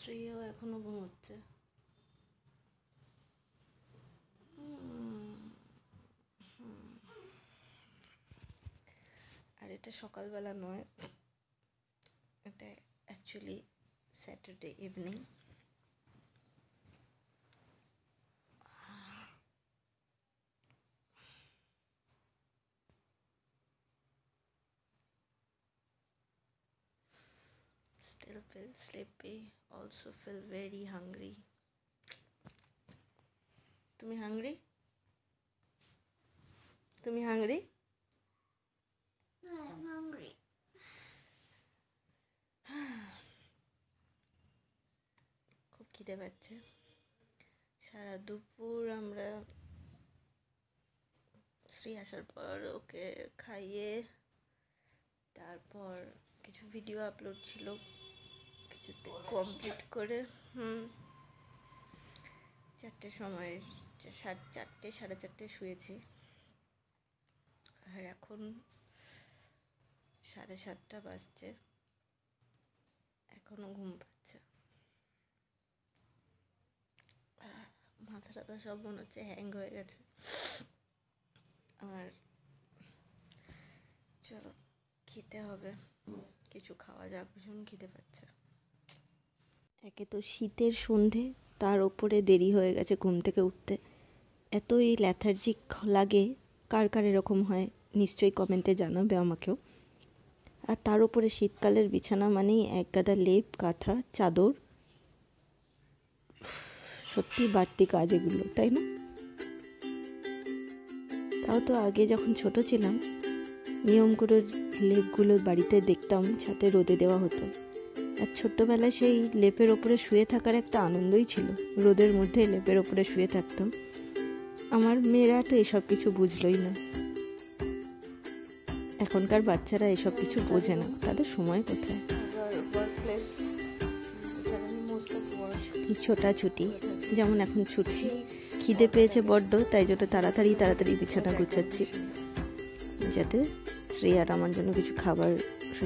শ্রেয়াও এখনও ঘুমোচ্ছে। আর এটা সকালবেলা নয় এটা actually Saturday evening still feel sleepy also feel very hungry. তুমি হাংরি তুমি হাংরি I'm hungry. খুব খিদে পাচ্ছে। সারা দুপুর আমরা শ্রী আসার পর ওকে খাইয়ে তারপর কিছু ভিডিও আপলোড ছিল। কমপ্লিট করে, হুম। চারটের সময় সাড়ে চারটে সাড়ে চারটে শুয়েছি। আর এখন সাড়ে সাতটা বাজছে। এখনও ঘুম পাচ্ছে। মাথা টাথা সব মনে হচ্ছে হ্যাং হয়ে গেছে। আর চলো, খেতে হবে। কিছু খাওয়া যাক, ভীষণ খিদে পাচ্ছে। একে তো শীতের সন্ধে, তার ওপরে দেরি হয়ে গেছে ঘুম থেকে উঠতে। এতই ল্যাথার্জিক লাগে, কার কার এরকম হয়, নিশ্চয়ই কমেন্টে জানাবে আমাকেও। আর তার উপরে শীতকালের বিছানা মানেই এক গাদা লেপ কাঁথা চাদর। সত্যি বাড়তি কাজ এগুলো, তাই না? তাও তো আগে যখন ছোট ছিলাম, নিয়ম করে লেপগুলো বাড়িতে দেখতাম ছাতে রোদে দেওয়া হতো। আর ছোট্টবেলায় সেই লেপের ওপরে শুয়ে থাকার একটা আনন্দই ছিল। রোদের মধ্যে লেপের ওপরে শুয়ে থাকতাম। আমার মেয়েরা তো এসব কিছু বুঝলোই না। এখনকার বাচ্চারা এসব কিছু বোঝে না। তাদের সময় কোথায়? ছোটাছুটি, যেমন এখন ছুটছি। খিদে পেয়েছে বড্ড, তাই জন্য তাড়াতাড়ি তাড়াতাড়ি বিছানা গুছাচ্ছি। যাতে শ্রেয়ার আমার জন্য কিছু খাবার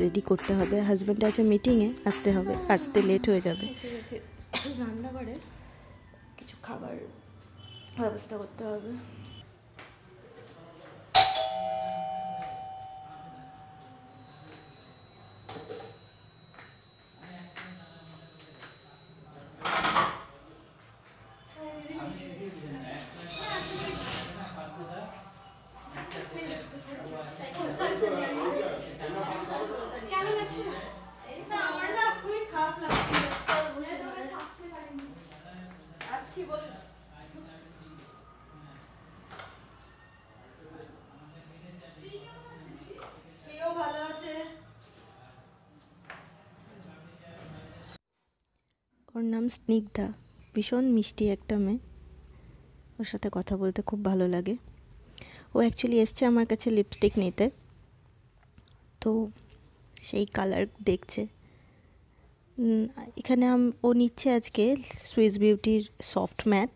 রেডি করতে হবে। হাজব্যান্ড আছে মিটিংয়ে আসতে হবে। আসতে লেট হয়ে যাবে। রান্নাঘরে। কিছু খাবার ব্যবস্থা করতে হবে কেমন আছে এই তো আমার না খুবই খারাপ লাগছে বসে বসে আসতে পারিনি আসছি বসো সেও ভালো আছে ওর নাম স্নিগ্ধা। ভীষণ মিষ্টি একটা মেয়ে। ওর সাথে কথা বলতে খুব ভালো লাগে। ও অ্যাকচুয়ালি এসছে আমার কাছে লিপস্টিক নিতে। তো সেই কালার দেখছে। এখানে ও নিচ্ছে আজকে সুইস বিউটির সফট ম্যাট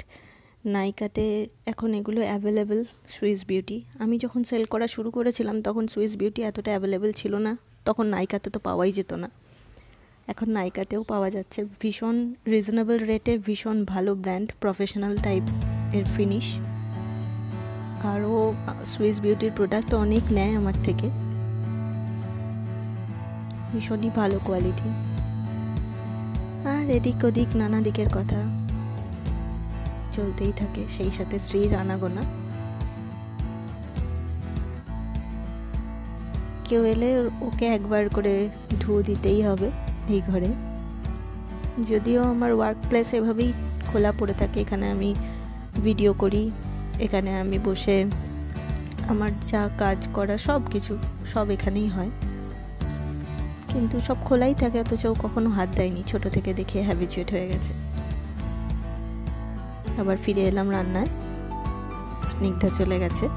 নাইকাতে এখন এগুলো অ্যাভেলেবেল সুইস বিউটি আমি যখন সেল করা শুরু করেছিলাম, তখন সুইস বিউটি এতটা অ্যাভেলেবেল ছিল না। তখন নাইকাতে তো পাওয়াই যেত না। এখন নাইকাতেও পাওয়া যাচ্ছে ভীষণ রিজনেবল রেটে ভীষণ ভালো ব্র্যান্ড প্রফেশনাল টাইপের ফিনিশ আর ও সুইস বিউটির প্রোডাক্ট অনেক নেয় আমার থেকে। ভীষণই ভালো কোয়ালিটি আর এদিক ওদিক নানা দিকের কথা চলতেই থাকে, সেই সাথে স্ত্রীর আনাগোনা কেউ এলে ওকে একবার করে ধুয়ে দিতেই হবে। এই ঘরে। যদিও আমার ওয়ার্ক প্লেস এভাবেই খোলা পড়ে থাকে, এখানে আমি ভিডিও করি, এখানে আমি বসে আমার যা কাজ করা সব কিছু, সব এখানেই হয়। কিন্তু সব খোলাই থাকে, অথচ কখনো হাত দেয়নি, ছোট থেকে দেখে হ্যাবিচুয়েট হয়ে গেছে। আবার ফিরে এলাম রান্নায়, স্নিগ্ধা চলে গেছে।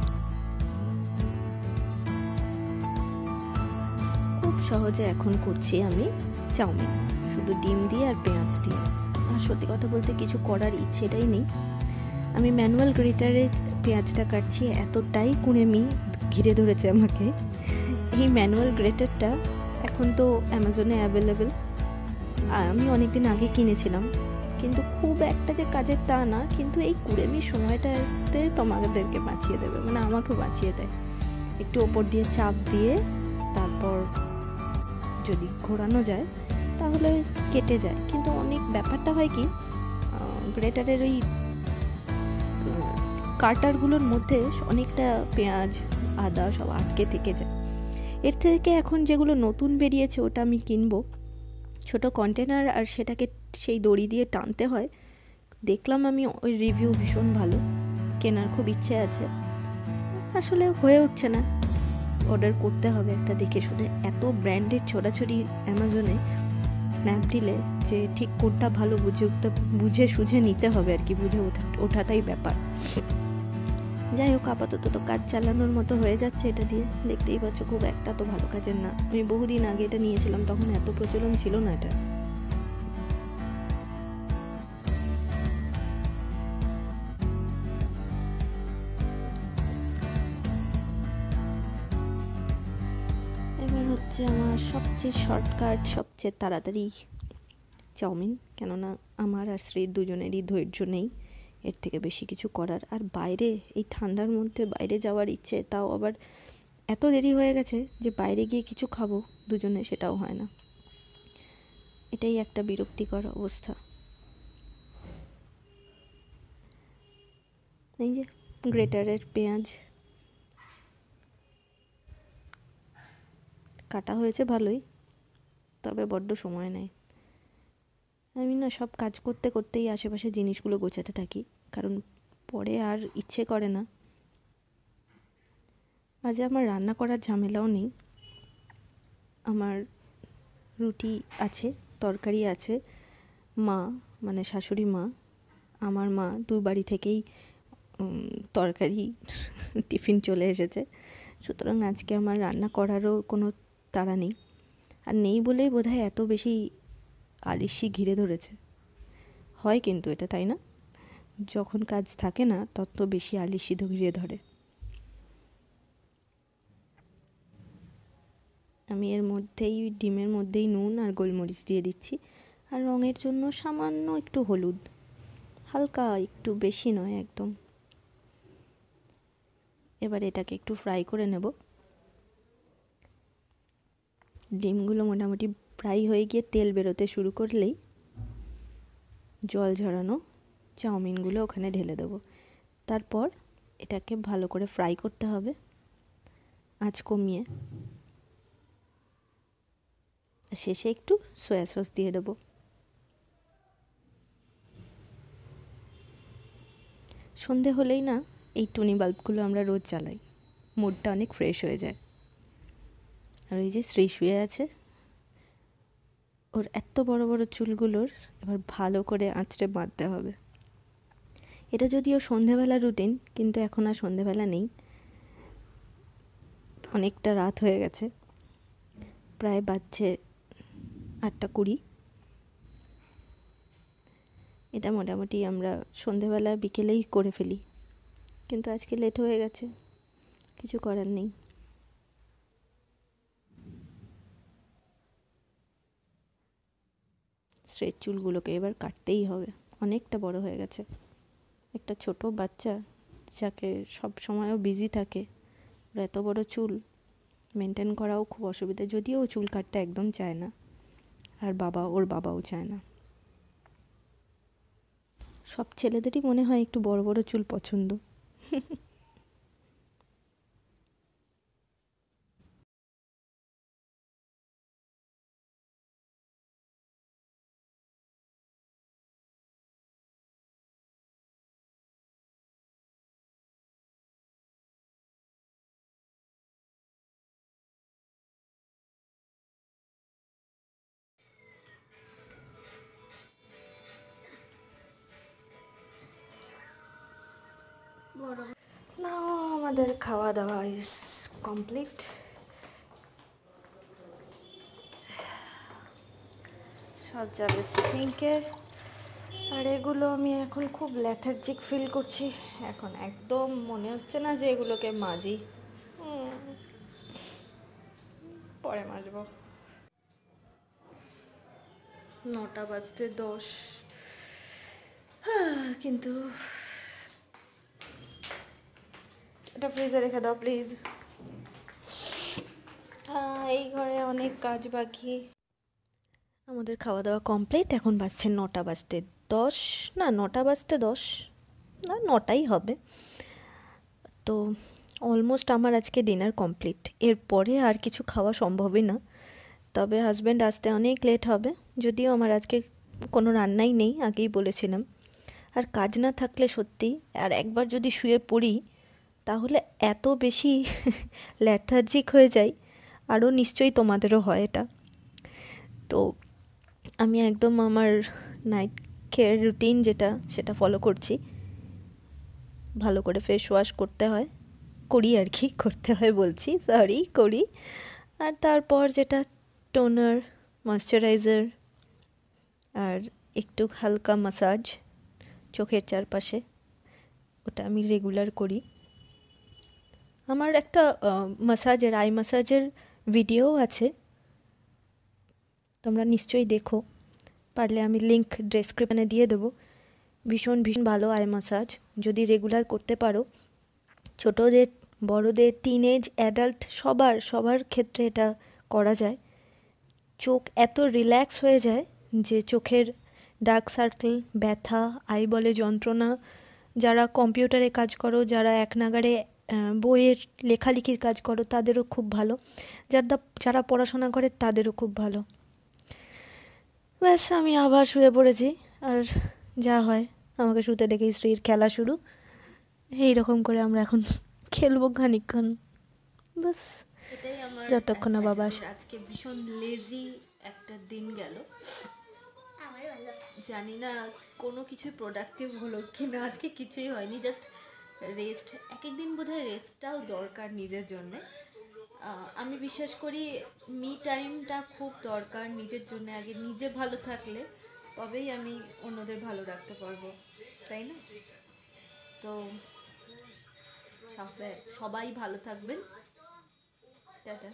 খুব সহজে এখন করছি আমি। চাউমিন, শুধু ডিম দিয়ে আর পেঁয়াজ দিয়ে। আর সত্যি কথা বলতে কিছু করার ইচ্ছেটাই নেই। আমি ম্যানুয়াল গ্রেটারে পেঁয়াজটা কাটছি, এতটাই কুড়েমি ঘিরে ধরেছে আমাকে। এই ম্যানুয়াল গ্রেটারটা এখন তো অ্যামাজনে অ্যাভেলেবেল। আমি অনেকদিন আগে কিনেছিলাম, কিন্তু খুব একটা যে কাজের তা না, কিন্তু এই কুড়েমির সময়টাতে তোমাদেরকে বাঁচিয়ে দেবে মানে আমাকে বাঁচিয়ে দেয়। একটু ওপর দিয়ে চাপ দিয়ে, তারপর যদি ঘোরানো যায় তাহলে কেটে যায়। কিন্তু অনেক ব্যাপারটা হয় কি গ্রেটারের ওই কাটারগুলোর মধ্যে অনেকটা পেঁয়াজ, আদা সব আটকে থেকে যায়। এর থেকে এখন যেগুলো নতুন বেরিয়েছে ওটা আমি কিনবো। ছোট কন্টেনার আর সেটাকে সেই দড়ি দিয়ে টানতে হয়। দেখলাম আমি ওই রিভিউ ভীষণ ভালো, কেনার খুব ইচ্ছে আছে। আসলে হয়ে উঠছে না। অর্ডার করতে হবে একটা দেখে শুনে। এত ব্র্যান্ডের ছোড়াছড়ি অ্যামাজনে স্ন্যাপডিলে যে ঠিক কোনটা ভালো বুঝে উঠতে, বুঝে সুঝে নিতে হবে আর কি, বুঝে ওঠা, ওঠাটাই ব্যাপার। যাই হোক, আপাতত তো কাজ চালানোর মতো হয়ে যাচ্ছে এটা দিয়ে। দেখতেই পাচ্ছ খুব একটা তো ভালো কাজের না। আমি বহুদিন আগে এটা নিয়েছিলাম, তখন এত প্রচলন ছিল না এটা। সবচেয়ে শর্টকাট সবচেয়ে তাড়াতাড়ি চাউমিন, কেননা আমার আর শ্রীর দুজনেরই ধৈর্য নেই। এর থেকে বেশি কিছু করার। আর বাইরে, এই ঠান্ডার মধ্যে বাইরে যাওয়ার ইচ্ছে, তাও আবার এত দেরি হয়ে গেছে যে বাইরে গিয়ে কিছু খাব দুজনে সেটাও হয় না। এটাই একটা বিরক্তিকর অবস্থা। এই যে গ্রেটারের পেঁয়াজ। কাটা হয়েছে ভালোই। তবে বড্ড সময় নেয়। আমি না, সব কাজ করতে করতেই আশেপাশে জিনিসগুলো গোছাতে থাকি, কারণ পরে আর ইচ্ছে করে না। আজ আমার রান্না করার ঝামেলাও নেই। আমার রুটি আছে, তরকারি আছে, মা মানে শাশুড়ি মা, আমার মা দু বাড়ি থেকেই তরকারি, টিফিন চলে এসেছে। সুতরাং আজকে আমার রান্না করারও কোনো তাড়া নেই। আর নেই বলেই বোধহয় এত বেশি আলিশি ঘিরে ধরেছে। হয় কিন্তু এটা, তাই না? যখন কাজ থাকে না, তত বেশি আলিশি ঘিরে ধরে। আমি এর মধ্যেই, ডিমের মধ্যেই নুন আর গোলমরিচ দিয়ে দিচ্ছি। আর রঙের জন্য সামান্য একটু হলুদ। হালকা একটু বেশি নয় একদম। এবার এটাকে একটু ফ্রাই করে নেব। ডিমগুলো মোটামুটি ফ্রাই হয়ে গিয়ে তেল বেরোতে শুরু করলেই জল ঝরানো চাউমিনগুলো ওখানে ঢেলে দেবো। তারপর এটাকে ভালো করে ফ্রাই করতে হবে। আঁচ কমিয়ে শেষে একটু সয়া সস দিয়ে দেবো। সন্ধে হলেই না এই টুনি বাল্বগুলো আমরা রোজ জ্বালাই মুডটা অনেক ফ্রেশ হয়ে যায়। আর ওই যে শ্রী শুয়ে আছে, ওর এত বড় বড় চুলগুলোর এবার ভালো করে আঁচড়ে বাঁধতে হবে। এটা যদিও সন্ধেবেলা রুটিন কিন্তু এখন আর সন্ধেবেলা নেই। অনেকটা রাত হয়ে গেছে। প্রায় বাজছে আটটা কুড়ি। এটা মোটামুটি আমরা সন্ধেবেলা বিকেলেই করে ফেলি। কিন্তু আজকে লেট হয়ে গেছে। কিছু করার নেই। স্ট্রেট চুলগুলোকে এবার কাটতেই হবে। অনেকটা বড় হয়ে গেছে। একটা ছোট বাচ্চা যাকে সব সময়ও বিজি থাকে, ওর এত বড় চুল মেনটেন করাও খুব অসুবিধা। যদিও ও চুল কাটতে একদম চায় না, আর বাবা, ওর বাবাও চায় না। সব ছেলেদেরই মনে হয় একটু বড় বড় চুল পছন্দ। আমাদের খাওয়া দাওয়া ইজ কমপ্লিট সব যাবে সিঙ্কে আর এগুলো আমি এখন খুব ল্যাথার্জিক ফিল করছি। এখন একদম মনে হচ্ছে না যে এগুলোকে মাজি। পরে মাজবো। নটা বাজতে দশ। হ্যাঁ, কিন্তু এটা ফ্রিজে রেখে দাও প্লিজ এই ঘরে অনেক কাজ বাকি। আমাদের খাওয়া দাওয়া কমপ্লিট এখন বাজছে নটা বাজতে দশ। না, নটা বাজতে দশ। না, নটাই হবে। তো অলমোস্ট আমার আজকে ডিনার কমপ্লিট এরপরে আর কিছু খাওয়া সম্ভবই না। তবে হাজব্যান্ড আসতে অনেক লেট হবে। যদিও আমার আজকে কোনো রান্নাই নেই, আগেই বলেছিলাম। আর কাজ না থাকলে সত্যি, আর একবার যদি শুয়ে পড়ি তাহলে এত বেশি ল্যাথার্জিক হয়ে যাই, আরও নিশ্চয়ই তোমাদেরও হয় এটা। তো আমি একদম আমার নাইট কেয়ার রুটিন যেটা, সেটা ফলো করছি। ভালো করে ফেস ওয়াশ করতে হয়। করি আর কি, করতে হয় বলছি সরি করি। আর তারপর যেটা টোনার ময়শ্চারাইজার আর একটু হালকা মাসাজ চোখের চারপাশে। ওটা আমি রেগুলার করি। আমার একটা মাসাজের আই মাসাজের ভিডিও আছে। তোমরা নিশ্চয়ই দেখো। পারলে আমি লিঙ্ক ডেসক্রিপশনে দিয়ে দেবো। ভীষণ ভীষণ ভালো আই মাসাজ যদি রেগুলার করতে পারো, ছোটোদের, বড়োদের টিনেজ অ্যাডাল্ট সবার সবার ক্ষেত্রে এটা করা যায়। চোখ এত রিল্যাক্স হয়ে যায় যে চোখের ডার্ক সার্কেল ব্যথা আই বলে যন্ত্রণা, যারা কম্পিউটারে কাজ করো, যারা এক নাগারে বইয়ের লেখালেখির কাজ করো তাদেরও খুব ভালো। যারা যারা পড়াশোনা করে তাদেরও খুব ভালো। ব্যাস আমি আবার শুয়ে পড়েছি। আর যা হয় আমাকে শুতে দেখে স্ত্রীর খেলা শুরু। এই রকম করে আমরা এখন খেলব খানিকক্ষণ। বাস আমার যতক্ষণ না বাবা আসে। আজকে ভীষণ লেজি একটা দিন গেল। জানি না কোনো কিছু প্রোডাক্টিভ হলো কি না আজকে কিছুই হয়নি জাস্ট রেস্ট এক এক দিন বোধহয় রেস্টটাও দরকার নিজের জন্য। আমি বিশ্বাস করি মি টাইমটা খুব দরকার নিজের জন্য, আগে নিজে ভালো থাকলে তবেই আমি অন্যদের ভালো রাখতে পারব, তাই না? তো সবাই সবাই ভালো থাকবেন। টাটা।